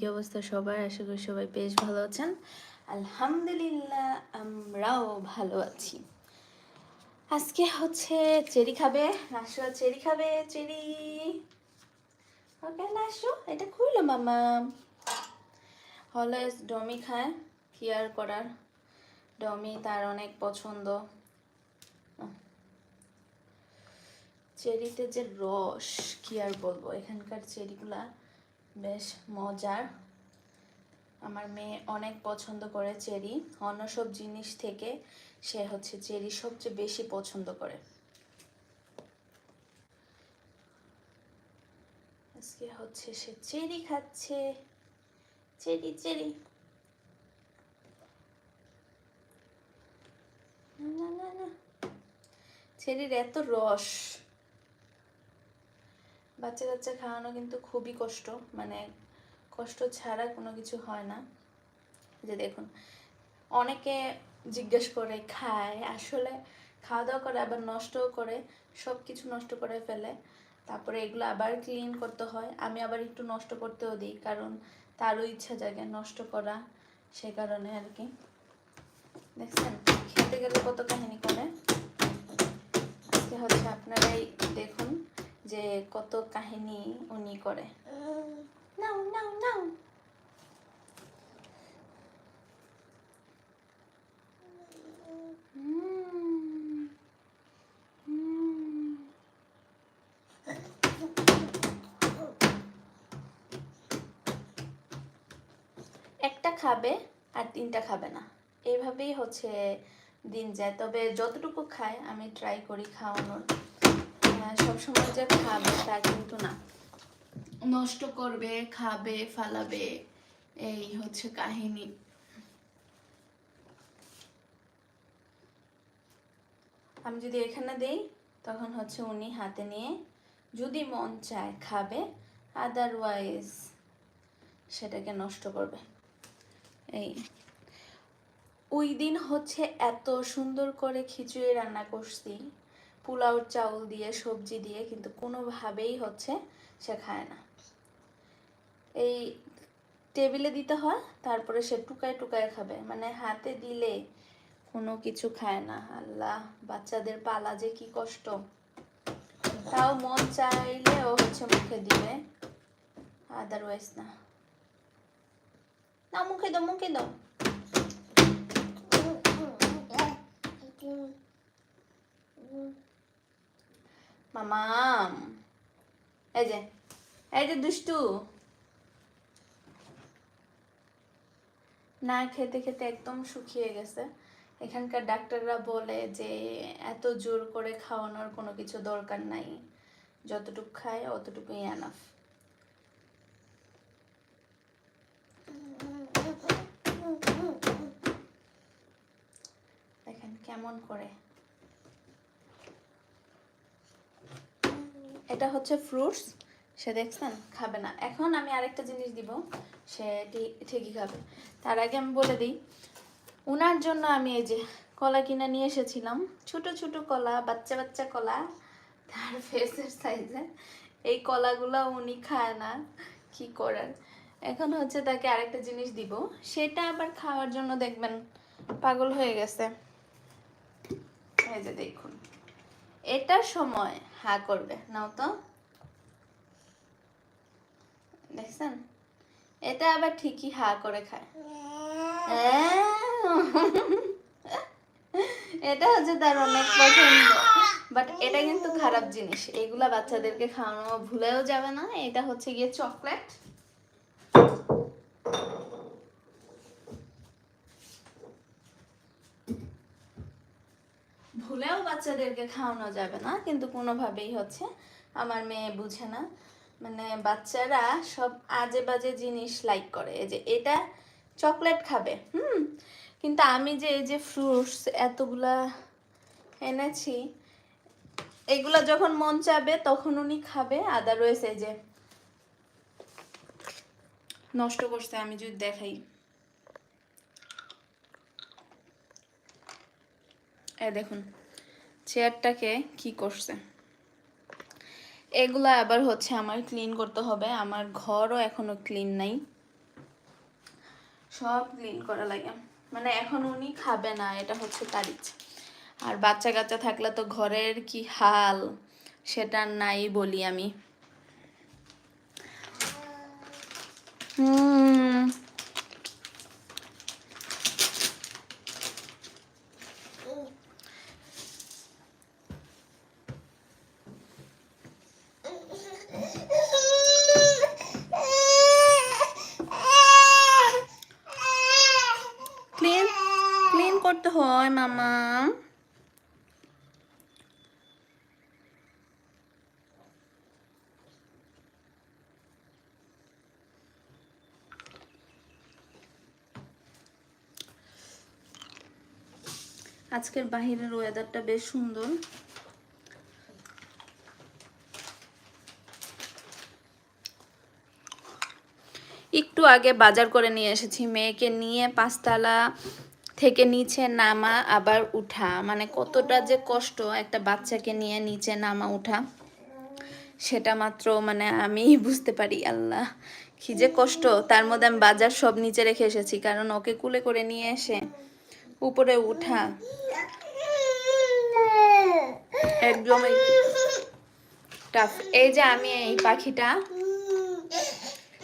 কি অবস্থা সবার? আশা করি সবাই বেশ ভালো আছেন। আলহামদুলিল্লাহ, আমরাও ভালো আছি। আজকে হচ্ছে চেরি খাবে। নাসু চেরি খাবে, চেরি। ওকে নাসু এটা খুললো মামা। অলওয়েজ ডমি খায়, কি আর করার? ডমি তার অনেক পছন্দ। চেরিতে যে রস, কি আর বলব? এখানকার চেরিগুলা বেশ মজার। আমার মেয়ে অনেক পছন্দ করে চেরি। অন্য সব জিনিস থেকে সে হচ্ছে চেরি সবচেয়ে বেশি পছন্দ করে। আজকে হচ্ছে সে চেরি খাচ্ছে। Cherry cherry. চেরির এত রস। বাচ্চা কাচ্চা খাওয়ানো কিন্তু খুবই কষ্ট। মানে কষ্ট ছাড়া কোনো কিছু হয় না। যে দেখুন, অনেকে জিজ্ঞেস করে, খায়, আসলে খাওয়া দাওয়া করে, আবার নষ্টও করে সব কিছু নষ্ট করে ফেলে। তারপরে এগুলো আবার ক্লিন করতে হয়। আমি আবার একটু নষ্ট করতেও দিই, কারণ তারও ইচ্ছা জাগে নষ্ট করা, সে কারণে আর কি। দেখছেন? খেতে গেলে কত কাহিনী করে আজকে হচ্ছে আপনারাই দেখুন যে কত কাহিনী উনি করে। একটা খাবে আর তিনটা খাবে না। এইভাবেই হচ্ছে দিন যায়। তবে যতটুকু খায়, আমি ট্রাই করি খাওয়ানোর। সবসময় যে খাবে তা কিন্তু না। নষ্ট করবে খাবে ফালাবে এই হচ্ছে কাহিনী। আমি যদি এখানে দেই তখন হচ্ছে উনি হাতে নিয়ে যদি মন চায় খাবে আদারওয়াইজ সেটাকে নষ্ট করবে। এই ওই দিন হচ্ছে এত সুন্দর করে খিচুড়ি রান্না করছি। পোলাও চাউল দিয়ে সবজি দিয়ে কিন্তু কোনোভাবেই হচ্ছে সে খায় না এই টেবিলে দিতে হয় তারপরে সে টুকায় টুকায় খাবে মানে হাতে দিলে কোনো কিছু খায় না আল্লাহ বাচ্চাদের পালা যে কি কষ্ট তাও মন চাইলে ও হচ্ছে মুখে দিবে আদারওয়াইজ না না মুখে দাও মুখে দাও মামাম এই যে এই যে দুষ্টু। না খেতে খেতে একদম শুকিয়ে গেছে। এখানকার ডাক্তাররা বলে যে, এত জোর করে খাওয়ানোর কোনো কিছু দরকার নাই। যতটুকু খায়, অতটুকুই এনাফ দেখেন কেমন করে। এটা হচ্ছে ফ্রুটস সে দেখছেন, খাবে না। এখন আমি আরেকটা জিনিস দিব, সে ঠিকই খাবে। তার আগে আমি বলে দিই, উনার জন্য আমি এই যে কলা কিনে নিয়ে এসেছিলাম, ছোট ছোট কলা, বাচ্চা বাচ্চা কলা, তার ফেসের সাইজে এই কলাগুলো উনি খায় না, কি করার এখন হচ্ছে তাকে আরেকটা জিনিস দিব, সেটা আবার খাওয়ার জন্য দেখবেন পাগল হয়ে গেছে। এই যে দেখুন এটার সময় হা করবে। নাও তো। দেখছেন? এটা আবার ঠিকই হা করে খায়। এটা হচ্ছে তার অনেক পছন্দ। বাট এটা কিন্তু খারাপ জিনিস। এগুলা বাচ্চাদেরকে খাওয়ানো ভুলেও যাবে না। এটা হচ্ছে গিয়ে চকলেট ভুলেও বাচ্চাদেরকে খাওয়ানো যাবে না, কিন্তু কোনোভাবেই হচ্ছে। আমার মেয়ে বুঝে না। মানে বাচ্চারা সব আজে বাজে জিনিস লাইক করে। যে এটা চকলেট খাবে, হুম? কিন্তু আমি যে এই যে ফ্রুটস এতগুলা এনেছি, এগুলা যখন মন চাবে তখন উনি খাবে। আদারওয়াইজ এই যে নষ্ট করছে, আমি যদি দেখাই। এ দেখুন। চেয়ারটাকে কি করছে? এগুলা আবার হচ্ছে আমার ক্লিন করতে হবে। আমার ঘরও এখনও ক্লিন নাই। সব ক্লিন করা লাগে। মানে এখন উনি খাবে না, এটা হচ্ছে তার ইচ্ছা। আর বাচ্চা কাচ্চা থাকলে তো ঘরের কি হাল, সেটা নাই বলি আমি। হুম ক্লিন ক্লিন করতে হয় মামা। আজকের বাহিরের ওয়েদারটা বেশ সুন্দর। একটু আগে বাজার করে নিয়ে এসেছি মেয়েকে নিয়ে পাঁচতলা থেকে নিচে নামা, আবার উঠা। মানে কতটা যে কষ্ট একটা বাচ্চাকে নিয়ে নিচে নামা, উঠা। সেটা মাত্র মানে আমি বুঝতে পারি, আল্লাহ। কি যে কষ্ট। তার মধ্যে আমি বাজার সব নিচে রেখে এসেছি, কারণ ওকে কুলে করে নিয়ে এসে উপরে উঠা। একদমই টাফ এই যে আমি এই পাখিটা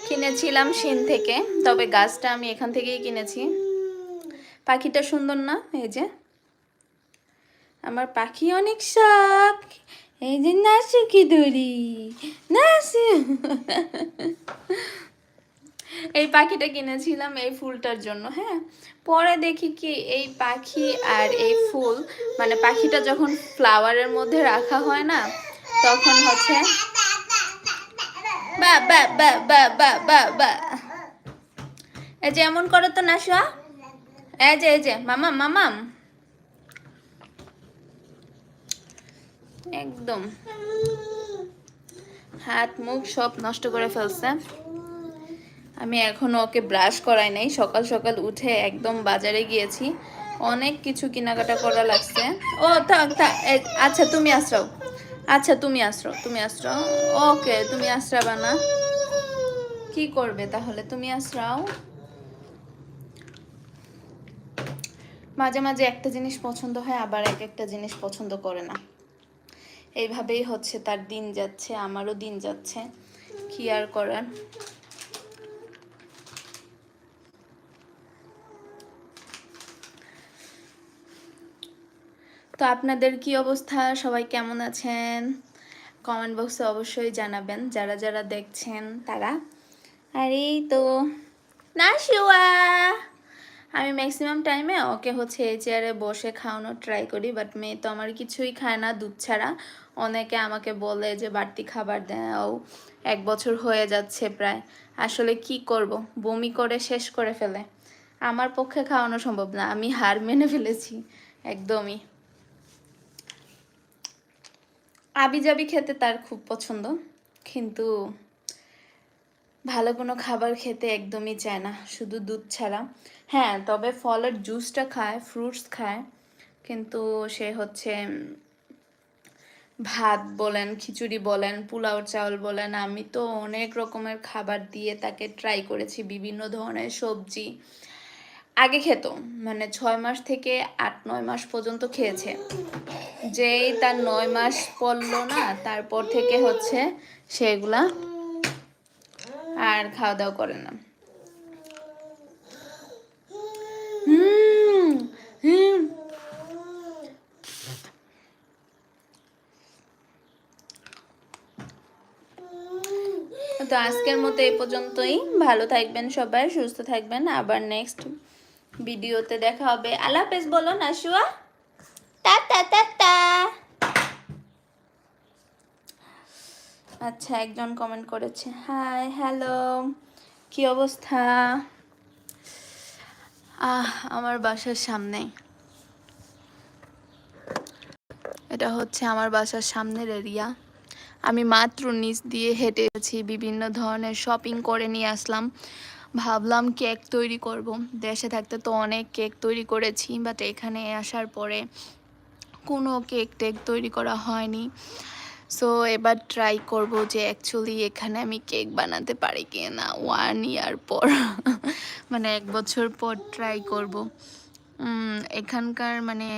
কিনেছিলাম সিন থেকে, তবে গাছটা আমি এখান থেকেই কিনেছি। পাখিটা সুন্দর না? এই যে। আমার পাখি অনেক শখ। এই যে নাচু কি দড়ি নাচু এই পাখিটা কিনেছিলাম এই ফুলটার জন্য হ্যাঁ। পরে দেখি কি এই পাখি আর এই ফুল মানে পাখিটা যখন ফ্লাওয়ারের মধ্যে রাখা হয় না, তখন হচ্ছে বা বা বা বা বা বা এই যে এমন করো তো না শোয়া এই যে এই যে একদম। হাত, মুখ সব নষ্ট করে ফেলছে। আমি এখনও ওকে ব্রাশ করাই নাই। সকাল সকাল উঠে একদম বাজারে গিয়েছি। অনেক কিছু কেনাকাটা করা লাগছে। ও, থাক থাক। আচ্ছা তুমি আসরাও আচ্ছা তুমি আসরো তুমি আসরো ওকে, তুমি আসরাবা না। কি করবে তাহলে? তুমি আসরাও মাঝে মাঝে একটা জিনিস পছন্দ হয়, আবার এক একটা জিনিস পছন্দ করে না। এইভাবেই হচ্ছে তার দিন যাচ্ছে, আমারও দিন যাচ্ছে। কি আর করার? তো আপনাদের কি অবস্থা? সবাই কেমন আছেন? কমেন্ট বক্সে অবশ্যই জানাবেন, যারা যারা দেখছেন তারা। আর এই তো, না, শিওয়া! আমি ম্যাক্সিমাম টাইমে ওকে হচ্ছে এই চেয়ারে বসে খাওয়ানোর ট্রাই করি বাট মেয়ে তো আমার কিছুই খায় না দুধ ছাড়া। অনেকে আমাকে বলে যে, বাড়তি খাবার দাও, এক বছর হয়ে যাচ্ছে প্রায়। আসলে কি করব? বমি করে শেষ করে ফেলে। আমার পক্ষে খাওয়ানো সম্ভব না, আমি হার মেনে ফেলেছি, একদমই। আবিজাবি খেতে তার খুব পছন্দ, কিন্তু ভালো কোনো খাবার খেতে একদমই চায় না, শুধু দুধ ছাড়া। হ্যাঁ তবে ফলের জুসটা খায় ফ্রুটস খায়, কিন্তু সে হচ্ছে ভাত বলেন, খিচুড়ি বলেন, পোলাও, চাউল বলেন, আমি তো অনেক রকমের খাবার দিয়ে তাকে ট্রাই করেছি, বিভিন্ন ধরনের সবজি। আগে খেত মানে ছয় মাস থেকে আট, নয় মাস পর্যন্ত খেয়েছে। যেই তার নয় মাস পড়ল না, তারপর থেকে হচ্ছে সেগুলা আর খাওয়া দাওয়া করে না হুম হুম তো আজকের মতো এই পর্যন্তই। ভালো থাকবেন সবাই, সুস্থ থাকবেন। আবার নেক্সট ভিডিওতে দেখা হবে। আল্লাহ হাফেজ, বলো না, শুয়া। টাটা টাটা আচ্ছা একজন কমেন্ট করেছে। হাই হ্যালো কি অবস্থা? আহ, আমার বাসার সামনে। এটা হচ্ছে আমার বাসার সামনের এরিয়া আমি মাত্র নিচ দিয়ে হেঁটেছি বিভিন্ন ধরনের শপিং করে নিয়ে আসলাম। ভাবলাম কেক তৈরি করব। দেশে থাকতে তো অনেক কেক তৈরি করেছি বাট এখানে আসার পরে কোনো কেক টেক তৈরি করা হয়নি। সো এবার ট্রাই করব যে অ্যাকচুয়ালি এখানে আমি কেক বানাতে পারি কি না ওয়ান ইয়ার পর। মানে এক বছর পর ট্রাই করব। এখানকার মানে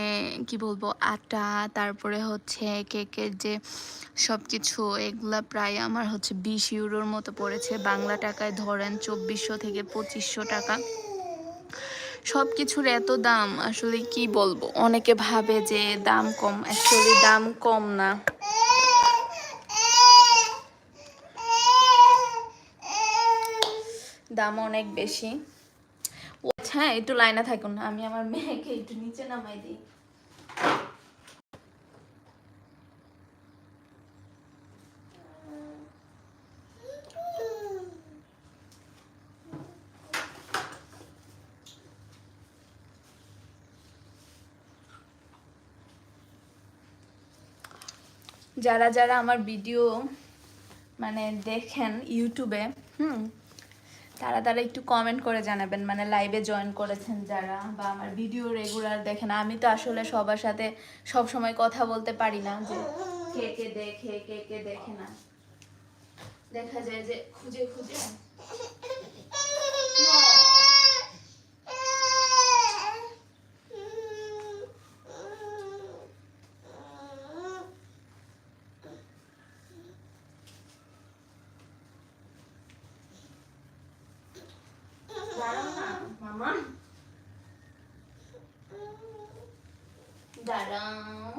কি বলব, আটা, তারপরে হচ্ছে কেকের যে সব কিছু এগুলা প্রায় আমার হচ্ছে বিশ ইউরোর মতো পড়েছে। বাংলা টাকায় ধরেন চব্বিশশো থেকে পঁচিশশো টাকা। সব কিছুর এত দাম, আসলে কি বলব? অনেকে ভাবে যে দাম কম অ্যাকচুয়ালি দাম কম না। দাম অনেক বেশি। আচ্ছা একটু লাইনে থাকুন, আমি আমার মেয়েকে একটু নিচে নামাই দিই। যারা যারা আমার ভিডিও মানে দেখেন ইউটিউবে, হুম তারা তারা একটু কমেন্ট করে জানাবেন মানে লাইভে জয়েন করেছেন যারা বা আমার ভিডিও রেগুলার দেখেন। আমি তো আসলে সবার সাথে সব সময় কথা বলতে পারি না, যে কে কে দেখে, কে কে দেখে না। দেখা যায় যে খুঁজে খুঁজে দাঁড়াও না মামা দাঁড়াও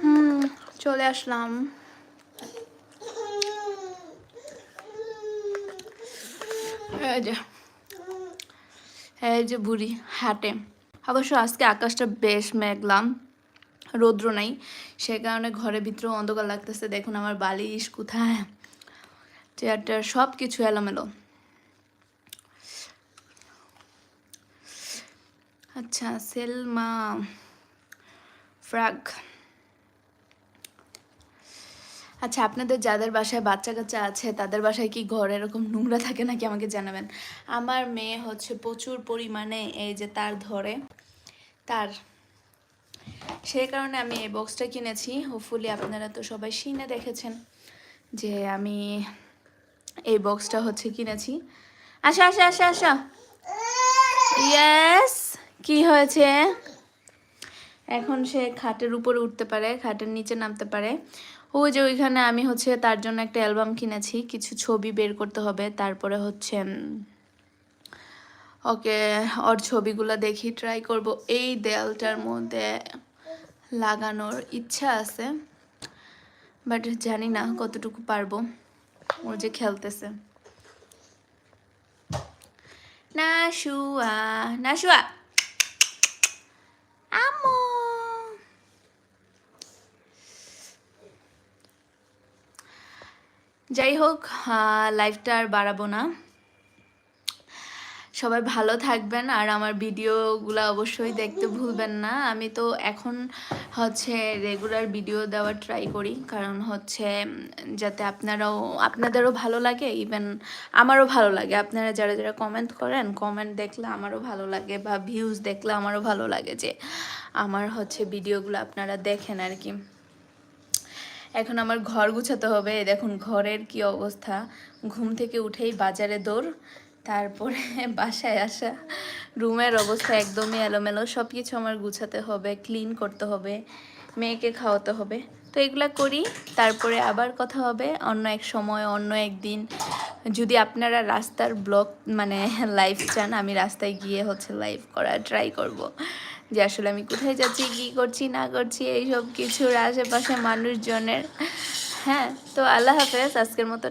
হুম চলে আসলাম এই যে এই যে বুড়ি হাটে। অবশ্য আজকে আকাশটা বেশ মেঘলাম রৌদ্র নাই। সে কারণে ঘরের ভিতরে অন্ধকার লাগতেছে। দেখুন আমার বালিশ কোথায়। চেয়ারটার সব কিছু এলোমেলো। আচ্ছা সেলমা, ফ্রাগ। আচ্ছা আপনাদের যাদের বাসায় বাচ্চা কাচ্চা আছে, তাদের বাসায় কি ঘর এরকম নোংরা থাকে নাকি আমাকে জানাবেন? আমার মেয়ে হচ্ছে প্রচুর পরিমাণে এই যে তার ধরে, তার সেই কারণে আমি এই বক্সটা কিনেছি। হোপফুলি আপনারা তো সবাই শিনে দেখেছেন যে আমি এই বক্সটা হচ্ছে কিনেছি। আসা আসা আসা আসা। ইয়েস কি হয়েছে? এখন সে খাটের উপরে উঠতে পারে, খাটের নিচে নামতে পারে। ওই যে ওইখানে আমি হচ্ছে তার জন্য একটা অ্যালবাম কিনেছি, কিছু ছবি বের করতে হবে, তারপরে হচ্ছে ওকে ওর ছবিগুলো দেখি ট্রাই করব। এই দেয়ালটার মধ্যে লাগানোর ইচ্ছা আছে বাট জানি না কতটুকু পারব। ও যে খেলতেছে। না শুয়া না শুয়া আমো যাই হোক লাইফটা আর বাড়াবো না। সবাই ভালো থাকবেন আর আমার ভিডিওগুলো অবশ্যই দেখতে ভুলবেন না। আমি তো এখন হচ্ছে রেগুলার ভিডিও দেওয়ার ট্রাই করি, কারণ হচ্ছে যাতে আপনারাও, আপনাদেরও ভালো লাগে ইভেন আমারও ভালো লাগে। আপনারা যারা যারা কমেন্ট করেন কমেন্ট দেখলে আমারও ভালো লাগে বা ভিউজ দেখলে আমারও ভালো লাগে যে, আমার হচ্ছে ভিডিওগুলো আপনারা দেখেন আর কি। এখন আমার ঘর গুছাতে হবে। দেখুন, ঘরের কি অবস্থা। ঘুম থেকে উঠেই বাজারে দৌড়, তারপরে বাসায় আসা। রুমের অবস্থা একদমই এলোমেলো। সব কিছু আমার গুছাতে হবে, ক্লিন করতে হবে, মেয়েকে খাওয়াতে হবে। তো এগুলা করি, তারপরে আবার কথা হবে, অন্য এক সময়, অন্য একদিন। যদি আপনারা রাস্তার ব্লগ মানে লাইভ চান, আমি রাস্তায় গিয়ে হচ্ছে লাইভ করা ট্রাই করব। যে আসলে আমি কোথায় যাচ্ছি, কী করছি, না করছি, এইসব কিছুর আশেপাশে মানুষজনের। হ্যাঁ তো আল্লাহ হাফেজ, আজকের মতো